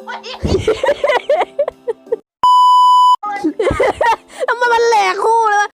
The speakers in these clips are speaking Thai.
ทำไมมันแหลกคู่เลยวะ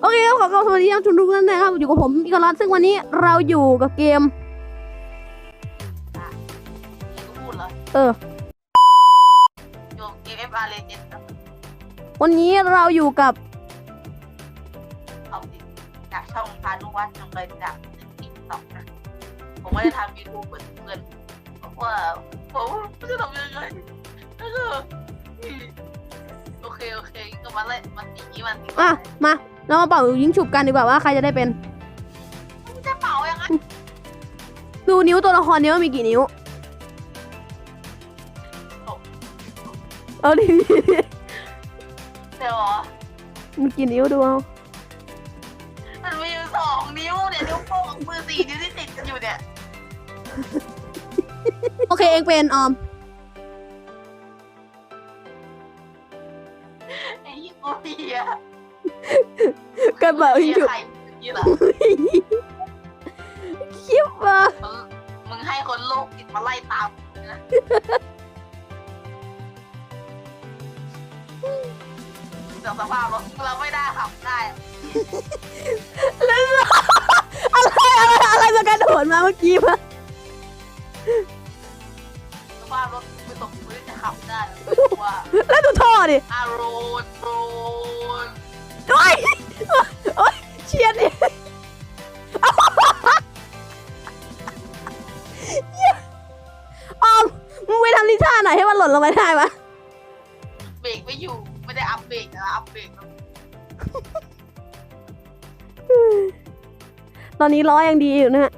โอเคครับขอสวัสดีท่านทุกท่านนะครับ อยู่กับผมอีกรัตซึ่งวันนี้เราอยู่กับเกม พูดเหรอเออ โยม AFR Legend ครับวันนี้เราอยู่กับเอาสิจากช่องพานุวัฒน์จงเลยจากติ๊กต็อกนะผมไม่ได้ทำยูทูบเพื่อนๆเพราะ ว่าผมไม่จะทำยังไงแล้วก็โอเคโอเคก็มาเล่นมาตีนี้มันตีอะมาเรามาเป่ายิงฉุบกันดีกว่าว่าใครจะได้เป็นมันจะเป่ายังไงดูนิ้วตัวละครนี้ว่ามีกี่นิ้วเอาดิเดี๋ยวเหรอมีกี่นิ้วดูเอามันมีอยู่สองนิ้วเนี่ยนิ้วโป้งกับมือสี่นิ้วที่ติดกันอยู่เนี่ย โอเคเองเป็นออม ไอ้ยี่กูเบียกันเป่ายิงฉุบใครนี่เหรอคลิปอะมึงมึงให้คนโลกติดมาไล่ตามมึงนะเดี๋ยวสภาพรถเราไม่ได้ขับได้อะอะไรอะไรอะไรมากระโดดมาเมื่อกี้ปะ ดูท่อดิอาโรนโรนโอ้ยโอ้ยเชียดดิออมมึงไปทำนิท่าไหนให้มันหล่นลงไปได้ปะเบรกไม่อยู่ ไม่ได้อัพเบรกนะอัพเบรกแล้วตอนนี้ล้อยังดีอยู่นะฮะ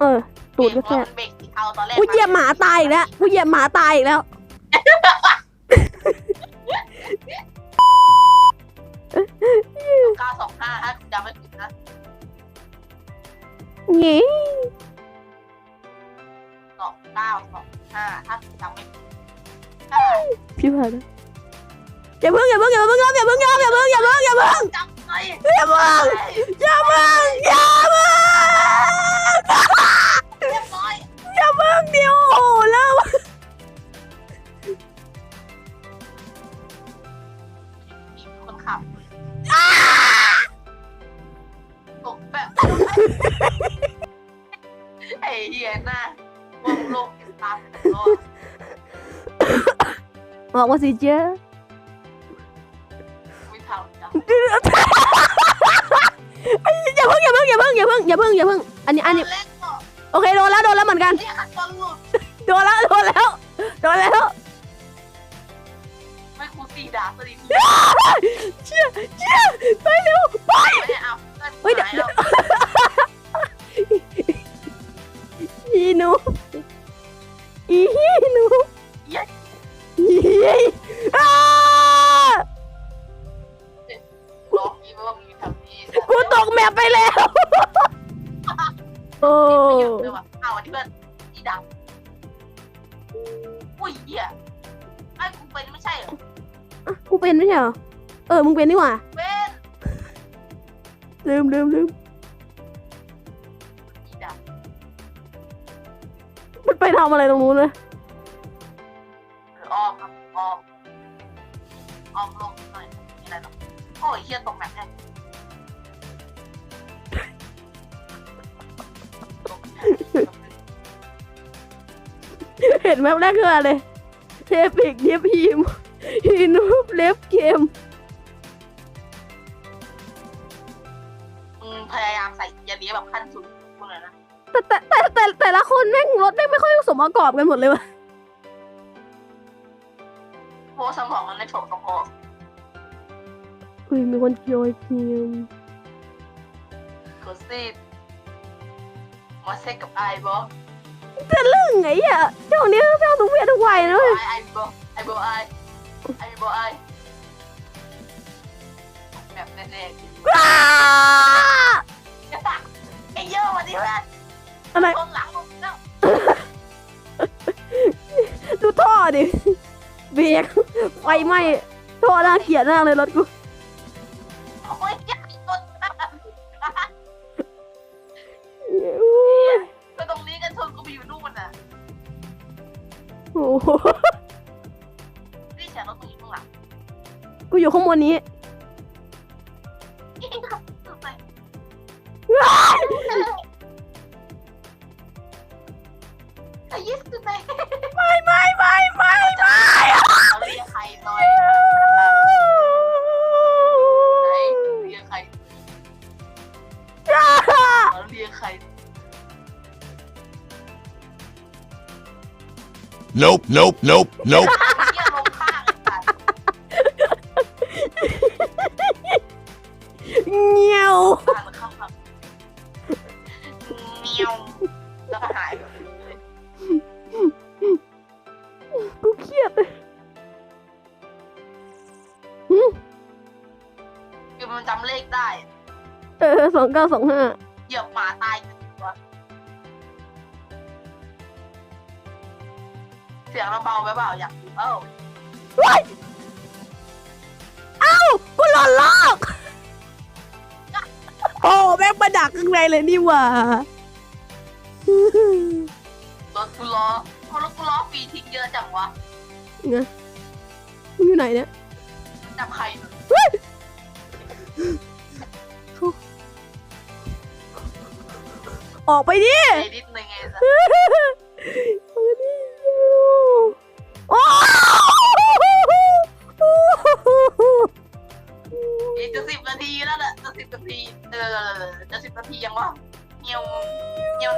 เออ ตูดก็เบรแค่กเพราะมันเบรกสีเทาตอนแรกกูเหยียบหมาตายอีกแล้วกูเหยียบหมาตายอีกแล้ว เก้าสองห้าถ้าคุณจำไม่ผิดนะยี่สองเก้าสองห้าถ้าคุณจำไม่ผิดถ้าพี่ผ่านอย่าเพิ่งอย่าเพิ่งอย่าเพิ่งอย่าเพิ่งอย่าเพิ่งอย่าเพิ่งอย่าเพิ่งจำเลยอย่าเพิ่งอย่าเพิ่งอย่าเพิ่งอย่าเพิ่งเดี๋ยว บอกว่าสิเจ้าไม่ทำจังอย่าเพิ่งอย่าเพิ่งอย่าเพิ่งอย่าเพิ่งอย่าเพิ่งอย่าเพิ่งอันนี้อันนี้ เล็กก็โอเคโดนแล้วโดนแล้วเหมือนกันนี่ขัดตอนหลุดโดนแล้วโดนแล้วโดนแล้ว ไม่ครูสีดาสดีเชี่ยเชี่ยไปเร็วไปไม่ได้เอาเฮ้ยเดี๋ยวเดี๋ยวอีหนูอีห นูอีอ้าลองคิดว่ามีทำดีกูตกแมปไปแล้ว โอ้ไม่อยู่ด้วยว่ะเอาอันนี้เพื่อนสีดำอุ้ยเหี้ยไอ้กูเป็นไม่ใช่เหรอกูเป็นไม่ใช่เหรอ เออ มึงเป็นนี่หว่า เป็นลืมลืมลืมสีดมันไปทำอะไรตรงนู้นนะำ เห็นแมปแรกคืออะไรเทปิกเดียพีมฮีนูบเล็บเกมมึงพยายามใส่ยาเลี้ยแบบขั้นสุดพวกนั้นนะแต่แต่แต่แต่แต่ละคนแม่งรถแม่งไม่ค่อยสมประกอบกันหมดเลยวะเพราะว่าสมองมันไม่สมประกอบเฮ้ยมีคนจอยเกมกดซีดมาเซ็กกับไอ้บอ จะลึ่งไงอะช่วงนี้เจ้าทุกเพศทุกวัยนะเว้ยไอ้ไอ้บอไอ้บอไอ้ไอ้บอไอ้แบบแน่ๆว้าไอ้เยอะวันนี้เพื่อนอะไรคนหลังมึงแล้วดูท่อดิ เบรกไฟไหม้ท่อน่าเกลียดมากเลยรถกู โอ้โหนี่เสียงรถตรงนี้ข้างหลัง กูอยู่ข้างบนนี้นี่ Nope, nope, nope, nope. เรียกลงข้างไอ้สัตว์เงี้ยวข้างข้างข้างเมียวแล้วก็หายไปเลยกูเครียดคือมันจำเลขได้ เออสองเก้าสองห้า เหยียบหมาตาย สียงเราเบาไปเปล่าอยากดูเอ้าว้ายเอ้ากูหลอนลอกโอ้แม่งมาดักข้างในเลยนี่หว่ารถกูล้อเขารถกูล้อฟรีทิ้งเยอะจังวะไงมึงอยู่ไหนเนี่ยจับใครออกไปดิไอ้นิดนึงไงสัสโอ้ บนาทีเออจะสิบนาทียังวะเงียวเงียว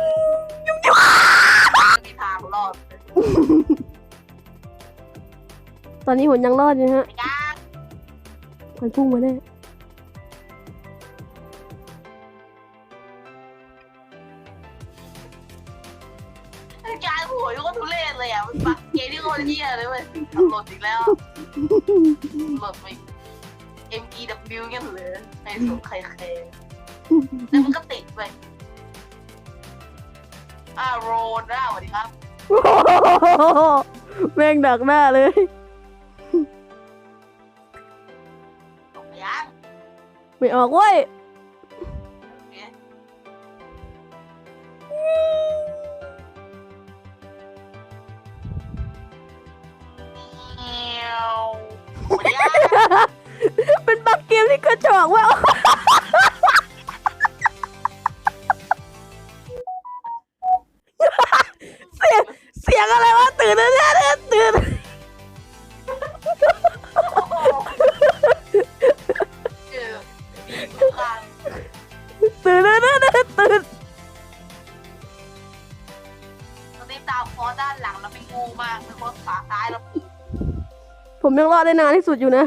มีทางรอดตอนนี้หุ่นยังรอดอยู่ฮะไอ้กมันพุ่งมาแน่ไอ้กางหัวยังก็ทุเรศเลยอะมันปักเกมที่โคตรเหี้ยเลยเว้ยหล่นอีกแล้วหล่นไป M E W เงี้ยเลยไอ้สุดใครเคแล้วมันก็ติดไปอ่าโรนนะสวัสดีครับโอ้โหแม่งดักหน้าเลยตกไปยังไม่ออกเว้ยโบักเกมที่กระจอกว่าเสียงเสียงอะไรวะตื่นแล้วเนี่ยตื่นเจอมีทุกครั้งตื่นแล้วตื่นตอนนี้ตามฟอสด้านหลังแล้วไม่งูมากเป็นคนขาซ้ายแล้วผมยังรอดได้นานที่สุดอยู่นะ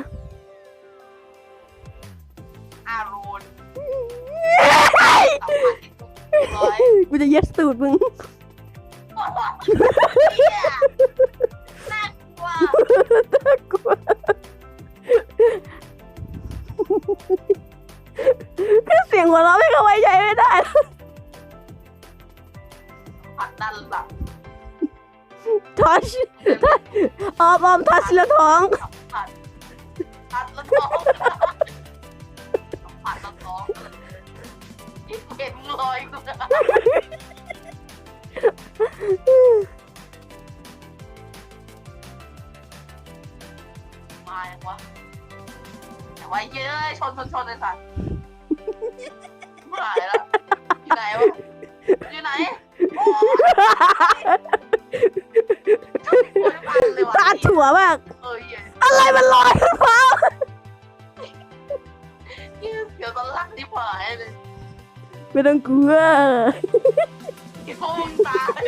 ร้อยกูจะเย็ดสูตรมึงเหี้ยน่ากลัวกลัวแค่เสียงหัวเราะไม่เข้าไว้ใจไม่ได้ผ่านด้านหลังทัชออมออมทัชแล้วท้องผ่านผ่านแล้วท้อง ลอยกูจะมาอย่างวะแต่ว่าเยอะชนชนชนเลยสัตว์หายแล้วอยู่ไหนวะอยู่ไหนโอ้ยตาถั่วมากอะไรมันลอยขึ้นฟ้า ไม่ต้องกลัวไอ้พวกมึงตาย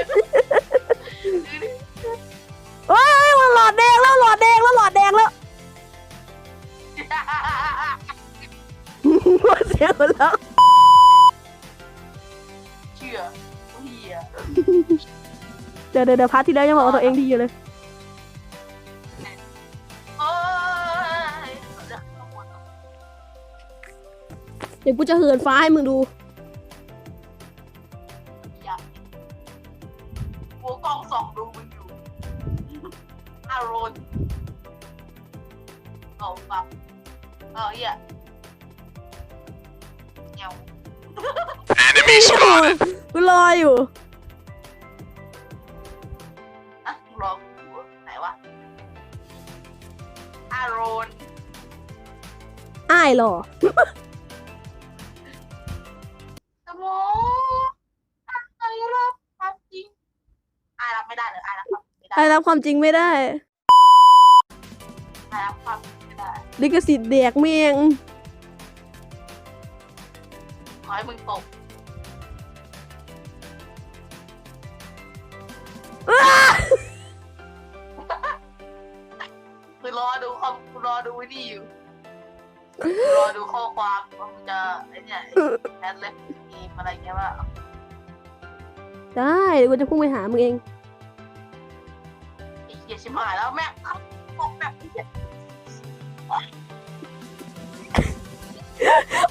เฮ้ยมันหลอดแดงแล้วหลอดแดงแล้วหลอดแดงแล้วเสียงหัวเราะเชื่อเฮียเดี๋ยวเดี๋ยวเดี๋ยวพาร์ทที่แล้วยังบอกว่าตัวเองดีอยู่เลยเอ้ยเดี๋ยวข้างบนเดี๋ยวกูจะเหินฟ้าให้มึงดู อ้ายเหรอสมองอะไรรับความจริงอายรับไม่ได้เลยอายรับความจริงไม่ได้อ้ายรับความจริงไม่ได้อายรับความจริงไม่ได้ ลิขสิทธิ์แดกเมียงขอให้มึงตกคือรอดูคอมรอดูไอ้นี่อยู่ รอดูข้อความว่ามึงจะไอ้เนี่ยแอดเล็บเกมอะไรเงี้ยว่าได้เดี๋ยวกูจะพุ่งไปหามึงเองไอ้เหี้ยชิบหายแล้วแม่งครับบอกแบบไอ้เหี้ย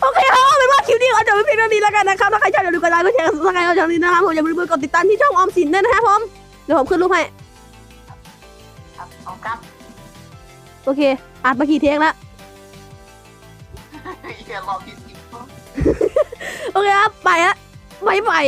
โอเคครับเอาเป็นว่าคลิปนี้เราจะไม่เพียงเท่านี้แล้วกันนะครับถ้าใครชอบอย่าลืมกดไลค์กดแชร์กดซับสไครต์เราช่องนี้นะครับผมอย่าลืมกดติดตามที่ช่องออมสินด้วยนะครับผมเดี๋ยวผมขึ้นรูปให้ครับเอาครับโอเคอัดมากี่เทคแล้ว โอเคครับ ไปละบายบาย